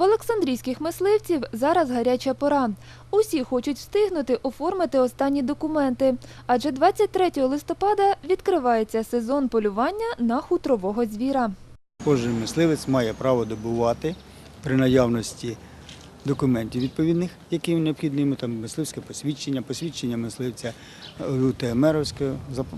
В Олександрійських мисливців зараз гаряча пора. Усі хочуть встигнути оформити останні документи, адже 23 листопада відкривається сезон полювання на хутрового звіра. Кожен мисливець має право добувати при наявності документів відповідних, які необхідні там мисливське посвідчення, посвідчення мисливця е, УТМРовське,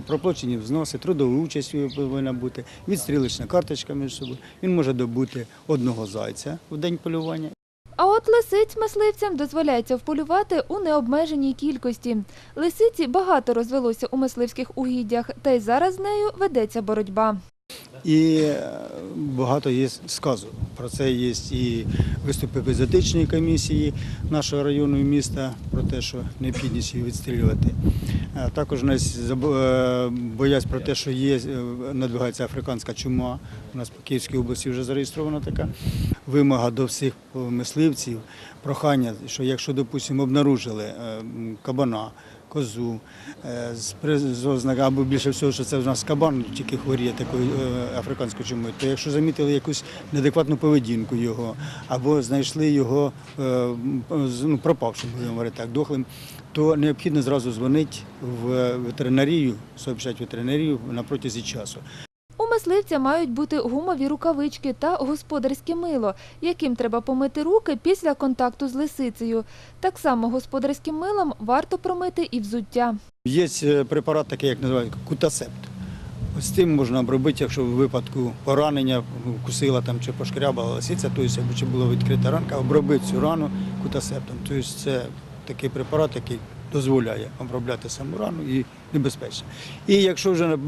проплачені взноси, трудова участь повинна бути, відстрілочна карточка між собою. Він може добути одного зайця у день полювання. А от лисиць мисливцям дозволяється вполювати у необмеженій кількості. Лисиці багато розвелося у мисливських угіддях, та й зараз з нею ведеться боротьба. І е, багато є сказу. Про це є і виступи епізотичної комісії нашого району і міста про те, що необхідність її відстрілювати. Е, Також у нас е, боязнь про те, що є, надвигається африканська чума. У нас по Київській області вже зареєстрована така вимога до всіх мисливців, прохання, що якщо, допустимо, обнаружили кабана, козу, е, з ознак, або більше всього, що це в нас кабан тільки хворіє такою е, африканською чумою, то якщо замітили якусь неадекватну поведінку його, або знайшли його е, ну, пропавшим, будемо говорити так, дохлим, то необхідно зразу дзвонити в ветеринарію, сообщати ветеринарію на протязі часу. Мисливця мають бути гумові рукавички та господарське мило, яким треба помити руки після контакту з лисицею. Так само господарським милом варто промити і взуття. Є е, препарат, такий, як називають кутасепт. Ось цим можна обробити, якщо в випадку поранення вкусила там чи пошкрябала лисиця, тобто чи була відкрита ранка, обробити цю рану кутасептом. Тобто це такий препарат, який дозволяє обробляти саму рану і небезпечно. І якщо вже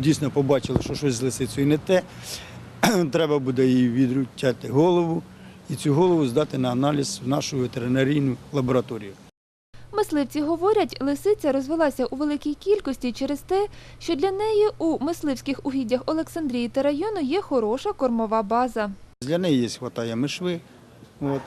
дійсно побачили, що щось з лисицею не те, треба буде їй відрутяти голову і цю голову здати на аналіз в нашу ветеринарійну лабораторію. Мисливці говорять, лисиця розвелася у великій кількості через те, що для неї у мисливських угіддях Олександрії та району є хороша кормова база. Для неї є хватає мишви. От.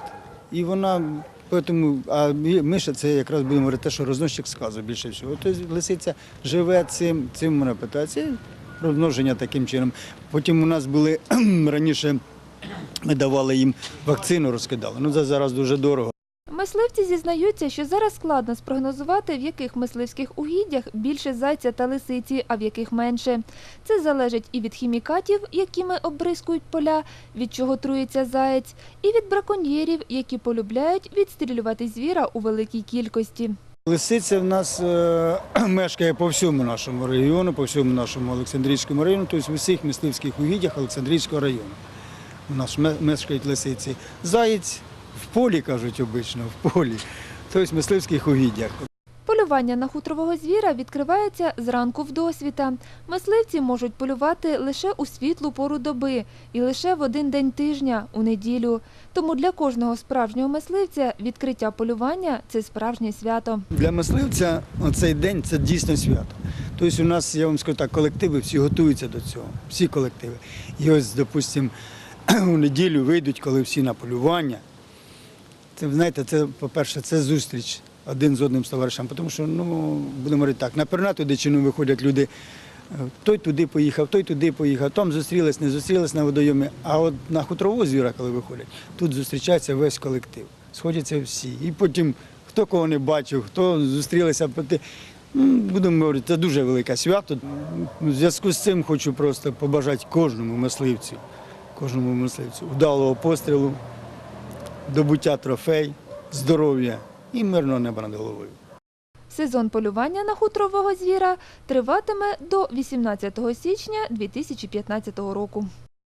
І вона, тому, а миша це якраз будемо говорити те, що розносчик сказу більше всього. Тобто лисиця живе цим, цим вона питається. Розмноження таким чином. Потім у нас були раніше, ми давали їм вакцину, розкидали. Ну це зараз дуже дорого. Мисливці зізнаються, що зараз складно спрогнозувати, в яких мисливських угіддях більше зайця та лисиці, а в яких менше. Це залежить і від хімікатів, якими обрискують поля, від чого труїться заєць, і від браконьєрів, які полюбляють відстрілювати звіра у великій кількості. Лисиця в нас е, мешкає по всьому нашому регіону, по всьому нашому Олександрійському району, тобто в усіх мисливських угіддях Олександрійського району. У нас ме- мешкають лисиці. Заєць в полі, кажуть обично, в полі, тобто в мисливських угіддях. Полювання на хутрового звіра відкривається зранку в досвіта. Мисливці можуть полювати лише у світлу пору доби і лише в один день тижня у неділю. Тому для кожного справжнього мисливця відкриття полювання це справжнє свято. Для мисливця цей день це дійсно свято. Тобто у нас, я вам скажу так, колективи всі готуються до цього, всі колективи. І ось, допустимо, у неділю вийдуть, коли всі на полювання. Це, знаєте, це, по-перше, це зустріч один з одним з товаришем. Тому що, ну, будемо говорити так, на пернату дичину виходять люди. е, Той туди поїхав, той туди поїхав, там зустрілись, не зустрілись на водойомі. А от на хутрового звіра, коли виходять, тут зустрічається весь колектив. Сходяться всі. І потім хто кого не бачив, хто зустрілися. Ну, Будемо говорити, це дуже велике свято. У зв'язку з цим хочу просто побажати кожному мисливцю, кожному мисливцю вдалого пострілу, добуття трофей, здоров'я і мирного неба над головою. Сезон полювання на хутрового звіра триватиме до 18 січня 2015 року.